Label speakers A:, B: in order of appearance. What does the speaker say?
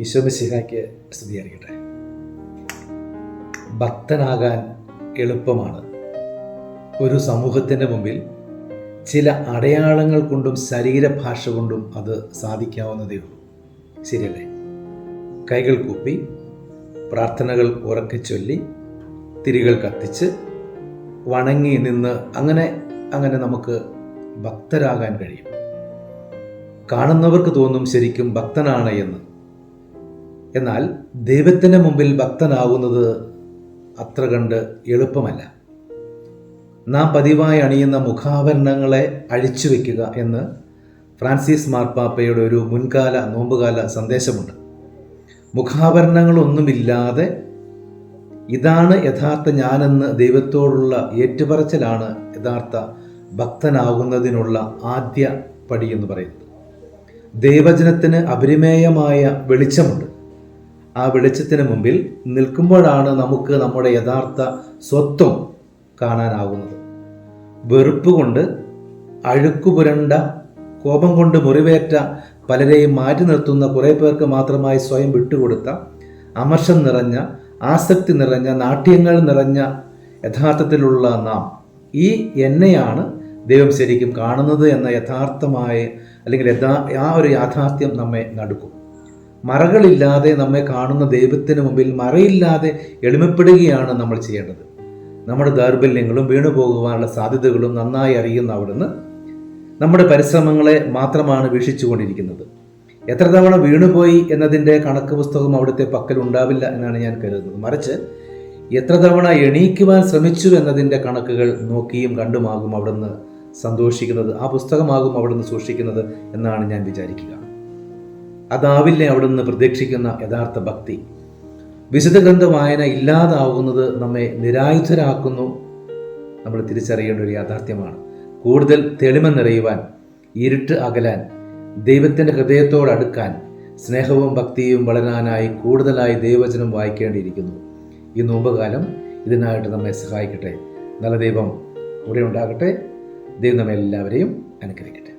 A: ഈശോമിശിഹായ്ക്ക് സ്തുതിയായിരിക്കട്ടെ ഭക്തനാകാൻ എളുപ്പമാണ്. ഒരു സമൂഹത്തിന്റെ മുമ്പിൽ ചില അടയാളങ്ങൾ കൊണ്ടും ശരീരഭാഷ കൊണ്ടും അത് സാധിക്കാവുന്നതേ ഉള്ളൂ. ശരിയല്ലേ? കൈകൾ കൂപ്പി പ്രാർത്ഥനകൾ ഉറക്കെ ചൊല്ലി തിരികൾ കത്തിച്ച് വണങ്ങി നിന്ന് അങ്ങനെ അങ്ങനെ നമുക്ക് ഭക്തരാകാൻ കഴിയും. കാണുന്നവർക്ക് തോന്നും ശരിക്കും ഭക്തനാണ് എന്ന്. എന്നാൽ ദൈവത്തിന്റെ മുമ്പിൽ ഭക്തനാകുന്നത് അത്ര കണ്ട് എളുപ്പമല്ല. നാം പതിവായി അണിയുന്ന മുഖാഭരണങ്ങളെ അഴിച്ചു വയ്ക്കുക എന്ന് ഫ്രാൻസിസ് മാർപ്പാപ്പയുടെ ഒരു മുൻകാല നോമ്പുകാല സന്ദേശമുണ്ട്. മുഖാഭരണങ്ങളൊന്നുമില്ലാതെ ഇതാണ് യഥാർത്ഥ ഞാനെന്ന് ദൈവത്തോടുള്ള ഏറ്റുപറച്ചിലാണ് യഥാർത്ഥ ഭക്തനാകുന്നതിനുള്ള ആദ്യ പടി എന്ന് പറയുന്നത്. ദൈവജനത്തിന് അപരിമേയമായ വെളിച്ചമുണ്ട്. ആ വെളിച്ചത്തിന് മുമ്പിൽ നിൽക്കുമ്പോഴാണ് നമുക്ക് നമ്മുടെ യഥാർത്ഥ സ്വത്വം കാണാനാവുന്നത്. വെറുപ്പ് കൊണ്ട് അഴുക്കുപുരണ്ട കോപം കൊണ്ട് മുറിവേറ്റ പലരെയും മാറ്റി നിർത്തുന്ന കുറേ പേർക്ക് മാത്രമായി സ്വയം വിട്ടുകൊടുത്ത അമർഷം നിറഞ്ഞ ആസക്തി നിറഞ്ഞ നാട്യങ്ങൾ നിറഞ്ഞ യഥാർത്ഥത്തിലുള്ള നാം. ഈ എന്നെയാണ് ദൈവം ശരിക്കും കാണുന്നത് എന്ന യഥാർത്ഥമായ അല്ലെങ്കിൽ യഥാ ആ ഒരു യാഥാർത്ഥ്യം നമ്മെ നടുക്കും. മറകളില്ലാതെ നമ്മെ കാണുന്ന ദൈവത്തിന് മുമ്പിൽ മറയില്ലാതെ എളിമപ്പെടുകയാണ് നമ്മൾ ചെയ്യേണ്ടത്. നമ്മുടെ ദൗർബല്യങ്ങളും വീണു പോകുവാനുള്ള സാധ്യതകളും നന്നായി അറിയുന്ന അവിടുന്ന് നമ്മുടെ പരിശ്രമങ്ങളെ മാത്രമാണ് വീക്ഷിച്ചുകൊണ്ടിരിക്കുന്നത്. എത്ര തവണ വീണുപോയി എന്നതിന്റെ കണക്ക് പുസ്തകം അവിടുത്തെ പക്കൽ ഉണ്ടാവില്ല എന്നാണ് ഞാൻ കരുതുന്നത്. മറിച്ച് എത്ര തവണ എണീക്കുവാൻ ശ്രമിച്ചു എന്നതിന്റെ കണക്കുകൾ നോക്കിയും കണ്ടുമാകും അവിടുന്ന് സന്തോഷിക്കുന്നത് ആ പുസ്തകമാകും അവിടുന്ന് സൂക്ഷിക്കുന്നത് എന്നാണ് ഞാൻ വിചാരിക്കുക. അതാവില്ലേ അവിടുന്ന് പ്രതീക്ഷിക്കുന്ന യഥാർത്ഥ ഭക്തി? വിശുദ്ധ ഗ്രന്ഥ വായന ഇല്ലാതാവുന്നത് നമ്മെ നിരായുധരാക്കുന്നു. നമ്മൾ തിരിച്ചറിയേണ്ട ഒരു യാഥാർത്ഥ്യമാണ്. കൂടുതൽ തെളിമ നിറയുവാൻ ഇരുട്ട് അകലാൻ ദൈവത്തിന്റെ ഹൃദയത്തോടടുക്കാൻ സ്നേഹവും ഭക്തിയും വളരാനായി കൂടുതലായി ദൈവവചനം വായിക്കേണ്ടിയിരിക്കുന്നു. ഈ നോമ്പുകാലം ഇതിനായിട്ട് നമ്മെ സഹായിക്കട്ടെ. നല്ല ദൈവം കൂടെ ഉണ്ടാകട്ടെ. ദൈവം നമ്മെ എല്ലാവരെയും അനുഗ്രഹിക്കട്ടെ.